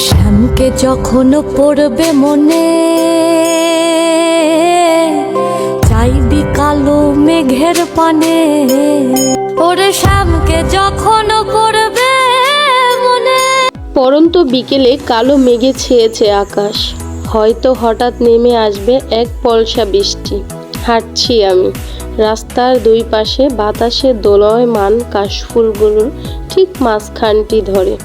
শ্যামকে যখন পড়বে মনে, চাইবি কালো মেঘের পানে। ওরে শ্যামকে যখন পড়বে মনে। পরন্ত বিকেলে কালো মেঘে ছেয়েছে আকাশ। হয়তো হঠাৎ নেমে আসবে এক পলসা বৃষ্টি। হাঁটছি আমি। রাস্তার দুই পাশে বাতাসে দোলয়মান কাশফুলগুলোর ঠিক মাঝখানটি ধরে।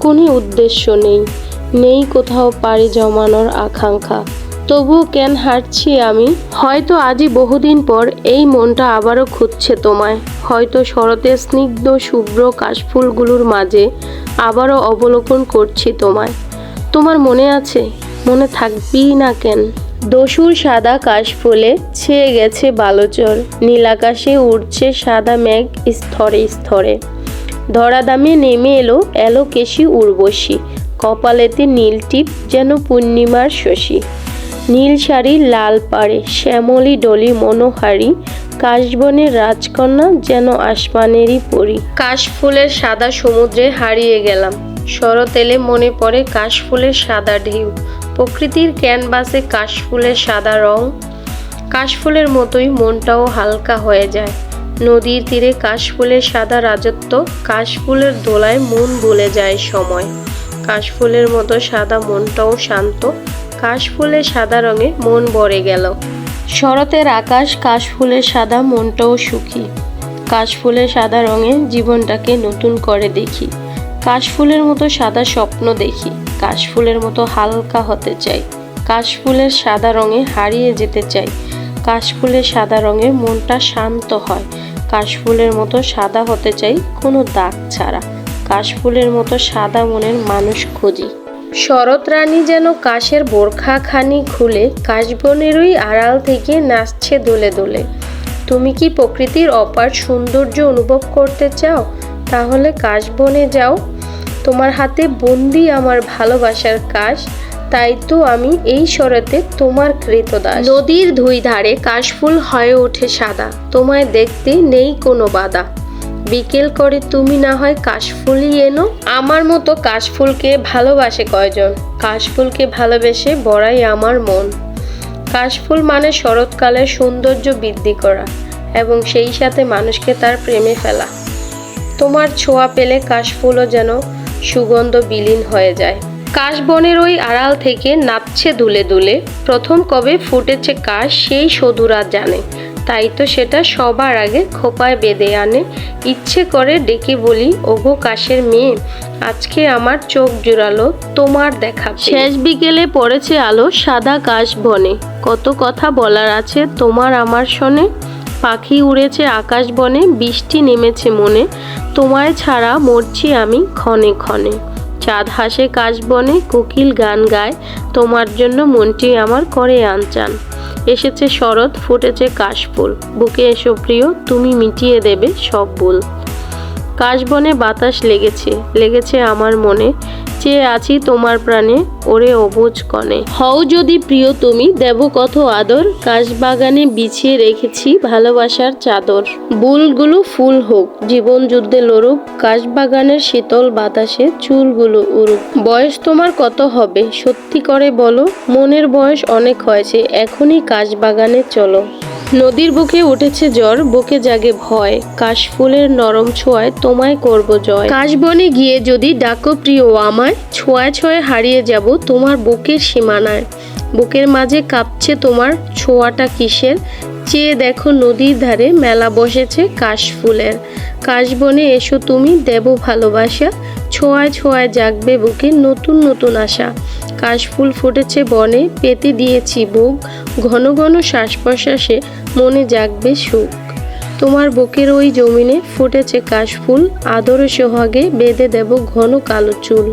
কোনো উদ্দেশ্য নেই। নেই কোথাও পাড়ি জমানোর আকাঙ্ক্ষা। তবুও কেন হাঁটছি আমি? হয়তো আজই বহুদিন পর এই মনটা আবারও খুঁজছে তোমায়। হয়তো শরতের স্নিগ্ধ, শুভ্র কাশফুলগুলোর মাঝে আবারও অবলোকন করছি তোমায়। তোমার মনে আছে? মনে থাকবেই না কেন? দস্যুর সাদা কাশফুলে ছেয়ে গেছে বালোচর। নীল আকাশে উড়ছে সাদা মেঘ স্তরে স্তরে। ধরাদামে নেমে এলো এলো কেশি উর্বশী। কপালেতে নীল টিপ যেন পূর্ণিমার শশী। নীল শাড়ি লাল পাড়ে, শ্যামলী ডলি মনোহারি। কাশবনের রাজকন্যা যেন আসমানেরই পরি। কাশফুলের সাদা সমুদ্রে হারিয়ে গেলাম। শরৎ এলে মনে পড়ে কাশফুলের সাদা ঢেউ। প্রকৃতির ক্যানভাসে কাশফুলের সাদা রং। কাশফুলের মতোই মনটাও হালকা হয়ে যায়। নদীর তীরে কাশফুলের সাদা রাজত্ব, কাশফুলের দোলায় মন ভুলে যায় সময়। কাশফুলের মতো সাদা মনটাও শান্ত, কাশফুলের সাদা রঙে মন ভরে গেল। শরতের আকাশ কাশফুলের সাদা মনটাও সুখী। কাশফুলের সাদা রঙে জীবনটাকে নতুন করে দেখি। কাশফুলের মতো সাদা স্বপ্ন দেখি। কাশফুলের মতো হালকা হতে চাই। কাশফুলের সাদা রঙে হারিয়ে যেতে চাই। কাশফুলের সাদা রঙে মনটা শান্ত হয়। কাশফুলের মতো সাদা হতে চাই কোনো দাগ ছাড়া। কাশফুলের মতো সাদা মনের মানুষ খুঁজি। শরৎ রানী যেন কাশের বোরখাখানি খুলে কাশবনেরই আড়াল থেকে নাচছে দোলে দোলে। তুমি কি প্রকৃতির অপার সৌন্দর্য অনুভব করতে চাও? তাহলে কাশবনে যাও। তোমার হাতে বন্দি আমার ভালোবাসার কাশ। তাই তো আমি এই শরতে তোমার কৃতদাস। নদীর দুই ধারে কাশফুল হয়ে ওঠে সাদা, তোমায় দেখতে নেই কোনো বাধা। বিকেল করে তুমি না হয় কাশফুলই এনো। আমার মতো কাশফুলকে ভালোবাসে কয়জন? কাশফুলকে ভালোবেসে বড়াই আমার মন। কাশফুল মানে শরৎকালের সৌন্দর্য বৃদ্ধি করা এবং সেই সাথে মানুষকে তার প্রেমে ফেলা। তোমার ছোঁয়া পেলে কাশফুলও যেন সুগন্ধ বিলীন হয়ে যায়। কাশবনের ওই আড়াল থেকে নাচছে দুলে দুলে। প্রথম কবে ফুটেছে কাশ, সেই সধুরা জানে। তাই তো সেটা সবার আগে খোপায় বেঁধে আনে। ইচ্ছে করে ডেকে বলি, ওগো কাশের মেয়ে, আজকে আমার চোখ জুড়ালো, তোমার দেখা শেষ বিকেলে পড়েছে আলো সাদা কাশ বনে। কত কথা বলার আছে তোমার আমার শোনে। পাখি উড়েছে আকাশ বনে, বৃষ্টি নেমেছে মনে। তোমায় ছাড়া মরছি আমি ক্ষণে ক্ষণে। চাঁদ হাসে কাশবনে কোকিল গান গায়, তোমার জন্য মনটি আমার করে আনচান। এসেছে শরৎ, ফুটেছে কাশফুল। বুকে এসো প্রিয়, তুমি মিটিয়ে দেবে সব ভুল। কাশবনে বাতাস লেগেছে লেগেছে আমার মনে। চেয়ে আছি তোমার প্রাণে, ওরে অবুজ কনে। হও যদি প্রিয় তুমি, দেব কত আদর। কাশবাগানে বিছিয়ে রেখেছি ভালোবাসার চাদর। বুলগুলো ফুল হোক, জীবন যুদ্ধে লড়ুক কাশবাগানের শীতল বাতাসে চুলগুলো উড়ুক। বয়স তোমার কত হবে, সত্যি করে বলো, মনের বয়স অনেক হয়েছে, এখনই কাশবাগানে চলো। নদীর বুকে উঠেছে জ্বর, বুকে জাগে ভয়। কাশফুলের নরম ছোঁয়ায় তোমায় করব জয়। কাশবনে গিয়ে যদি ডাকো প্রিয় আমায়, ছোঁয়ায় ছোঁয়ায় হারিয়ে যাব তোমার বুকের সীমানায়। বুকের মাঝে কাঁপছে তোমার ছোঁয়াটা কিসের? চেয়ে দেখো নদীর ধারে মেলা বসেছে কাশফুলের কাশবনে এসো তুমি দেব ভালোবাসা, ছোঁয়ায় ছোঁয়ায় জাগবে বুকে নতুন নতুন আশা। কাশফুল ফুটেছে বনে, পেতে দিয়েছি বুক। ঘন ঘন শ্বাস প্রশ্বাসে মনে জাগবে সুখ। তোমার বুকের ওই জমিনে ফুটেছে কাশফুল, আদর সোহাগে বেঁধে দেব ঘন কালো চুল।